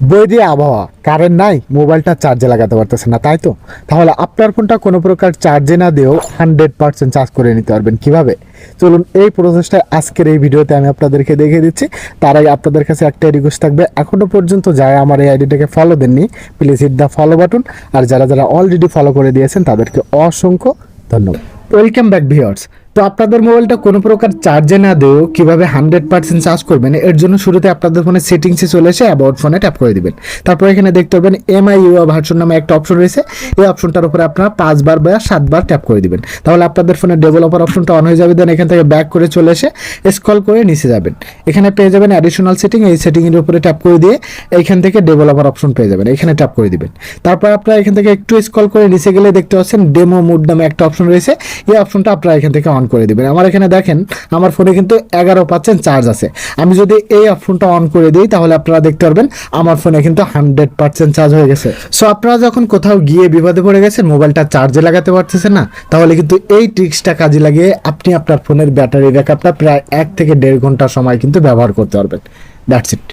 বৈরি আবহাওয়া। কারেন্ট নাই, মোবাইলটা চার্জে লাগাতে পারতেছে না, তাই তো? তাহলে আপনার ফোনটা কোনো প্রকার চার্জে না দিয়েও হান্ড্রেড পার্সেন্ট চার্জ করে নিতে পারবেন কীভাবে? চলুন এই প্রসেসটা আজকের এই ভিডিওতে আমি আপনাদেরকে দেখিয়ে দিচ্ছি। তার আগে আপনাদের কাছে একটাই রিকোয়েস্ট থাকবে এখনও পর্যন্ত যারা আমার এই আইডিটাকে ফলো দেননি please hit the follow button আর যারা যারা অলরেডি ফলো করে দিয়েছেন, তাদেরকে অসংখ্য ধন্যবাদ। ওয়েলকাম ব্যাক ভিউয়ার্স তো আপনাদের মোবাইলটা কোনো প্রকার চার্জে না দিয়েও কীভাবে হান্ড্রেড পার্সেন্ট চার্জ করবেন, এর জন্য শুরুতে আপনাদের ফোনে সেটিংসে চলে এসে অ্যাবাউট ফোনে ট্যাপ করে দিবেন। তারপর এখানে দেখতে পাবেন এমআই ইউআ ভার্সন নামে একটা অপশন রয়েছে, এই অপশনটার উপরে আপনারা পাঁচবার বা সাতবার ট্যাপ করে দিবেন। তাহলে আপনাদের ফোনে ডেভেলপার অপশনটা অন হয়ে যাবে দেন এখান থেকে ব্যাক করে চলে এসে স্ক্রল করে নিচে যাবেন। এখানে পেয়ে যাবেন অ্যাডিশনাল সেটিং এই সেটিংয়ের উপরে ট্যাপ করে দিয়ে এইখান থেকে ডেভেলপার অপশন পেয়ে যাবেন, এখানে ট্যাপ করে দিবেন। তারপর আপনারা এখান থেকে একটু স্ক্রল করে নিচে গেলে দেখতে পাচ্ছেন ডেমো মুড নামে একটা অপশন রয়েছে, এই অপশনটা আপনারা এখান থেকে অন করে দিবেন। আমার এখানে দেখেন, আমার ফোনে কিন্তু এগারো পার্সেন্ট চার্জ আছে। আমি যদি এই অপশনটা অন করে দিই, তাহলে আপনারা দেখতে পারবেন, আমার ফোনে কিন্তু হান্ড্রেড পার্সেন্ট চার্জ হয়ে গেছে। সো আপনারা যখন কোথাও গিয়ে বিপদে পড়ে গেছেন, মোবাইলটা চার্জে লাগাতে পারতেছেন না, তাহলে কিন্তু এই ট্রিক্সটা কাজে লাগিয়ে আপনি আপনার ফোনের ব্যাটারি ব্যাকআপটা প্রায় এক থেকে দেড় ঘণ্টা সময় কিন্তু ব্যবহার করতে পারবেন। That's it